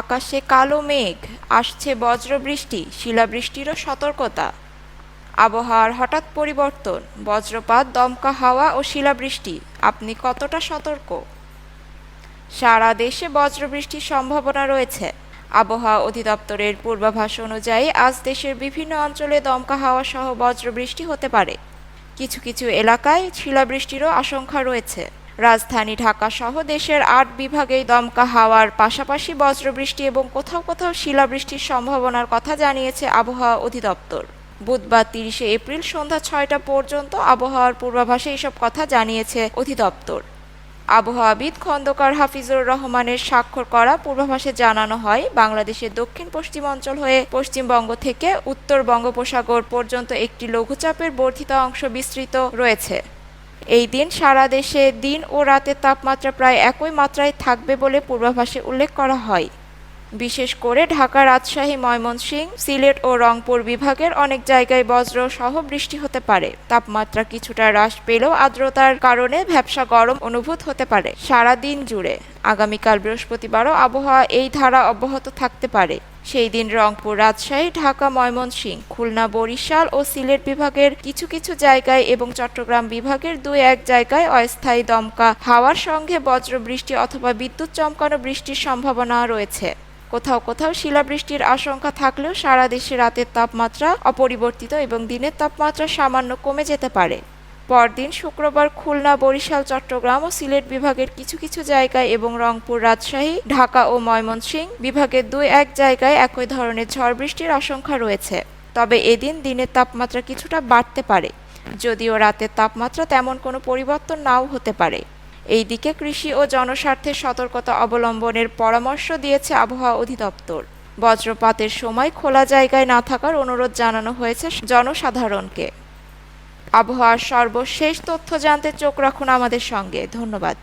আকাশে কালো মেঘ, আসছে বজ্রবৃষ্টি, শিলাবৃষ্টিরও সতর্কতা। আবহাওয়ার হঠাৎ পরিবর্তন, বজ্রপাত, দমকা হাওয়া ও শিলাবৃষ্টি, আপনি কতটা সতর্ক? সারা দেশে বজ্রবৃষ্টির সম্ভাবনা রয়েছে। আবহাওয়া অধিদপ্তরের পূর্বাভাস অনুযায়ী আজ দেশের বিভিন্ন অঞ্চলে দমকা হাওয়া সহ বজ্রবৃষ্টি হতে পারে। কিছু কিছু এলাকায় শিলাবৃষ্টিরও আশঙ্কা রয়েছে। রাজধানী ঢাকা সহ দেশের আট বিভাগেই দমকা হাওয়ার পাশাপাশি বজ্রবৃষ্টি এবং কোথাও কোথাও শিলাবৃষ্টির সম্ভাবনার কথা জানিয়েছে আবহাওয়া অধিদপ্তর। বুধবার তিরিশে এপ্রিল সন্ধ্যা ছয়টা পর্যন্ত আবহাওয়ার পূর্বাভাসে এসব কথা জানিয়েছে অধিদপ্তর। আবহাওয়াবিদ খন্দকার হাফিজুর রহমানের স্বাক্ষর করা পূর্বাভাসে জানানো হয়, বাংলাদেশের দক্ষিণ পশ্চিম অঞ্চল হয়ে পশ্চিমবঙ্গ থেকে উত্তর বঙ্গোপসাগর পর্যন্ত একটি লঘুচাপের বর্ধিত অংশ বিস্তৃত রয়েছে। এই দিন সারা দেশে দিন ও রাতের তাপমাত্রা প্রায় একই মাত্রায় থাকবে বলে পূর্বাভাসে উল্লেখ করা হয়। বিশেষ করে ঢাকা, রাজশাহী, ময়মনসিংহ, সিলেট ও রংপুর বিভাগের অনেক জায়গায় বজ্র সহ বৃষ্টি হতে পারে। তাপমাত্রা কিছুটা হ্রাস পেলেও আর্দ্রতার কারণে ভ্যাবসা গরম অনুভূত হতে পারে সারা দিন জুড়ে। আগামীকাল বৃহস্পতিবারও আবহাওয়া এই ধারা অব্যাহত থাকতে পারে। সেই দিন রংপুর রাজশাহী, ঢাকা, ময়মনসিংহ, খুলনা, বরিশাল ও সিলেট বিভাগের কিছু কিছু জায়গায় এবং চট্টগ্রাম বিভাগের দুই এক জায়গায় অস্থায়ী দমকা হাওয়ার সঙ্গে বজ্র বৃষ্টি অথবা বিদ্যুৎ চমকানো বৃষ্টির সম্ভাবনা রয়েছে। কোথাও কোথাও শিলাবৃষ্টির আশঙ্কা থাকলেও সারা দেশে রাতের তাপমাত্রা অপরিবর্তিত এবং দিনের তাপমাত্রা সামান্য কমে যেতে পারে। পরদিন শুক্রবার খুলনা, বরিশাল, চট্টগ্রাম ও সিলেট বিভাগের কিছু কিছু জায়গায় এবং রংপুর, রাজশাহী, ঢাকা ও ময়মনসিংহ বিভাগের দুই এক জায়গায় একই ধরনের ঝড় বৃষ্টির আশঙ্কা রয়েছে। তবে এদিন দিনের তাপমাত্রা কিছুটা বাড়তে পারে, যদিও রাতের তাপমাত্রা তেমন কোনো পরিবর্তন নাও হতে পারে। এই দিকে কৃষি ও জনস্বার্থে সতর্কতা অবলম্বনের পরামর্শ দিয়েছে আবহাওয়া অধিদপ্তর। বজ্রপাতের সময় খোলা জায়গায় না থাকার অনুরোধ জানানো হয়েছে জনসাধারণকে। আবহাওয়ার সর্বশেষ তথ্য জানতে চোখ রাখুন আমাদের সঙ্গে। ধন্যবাদ।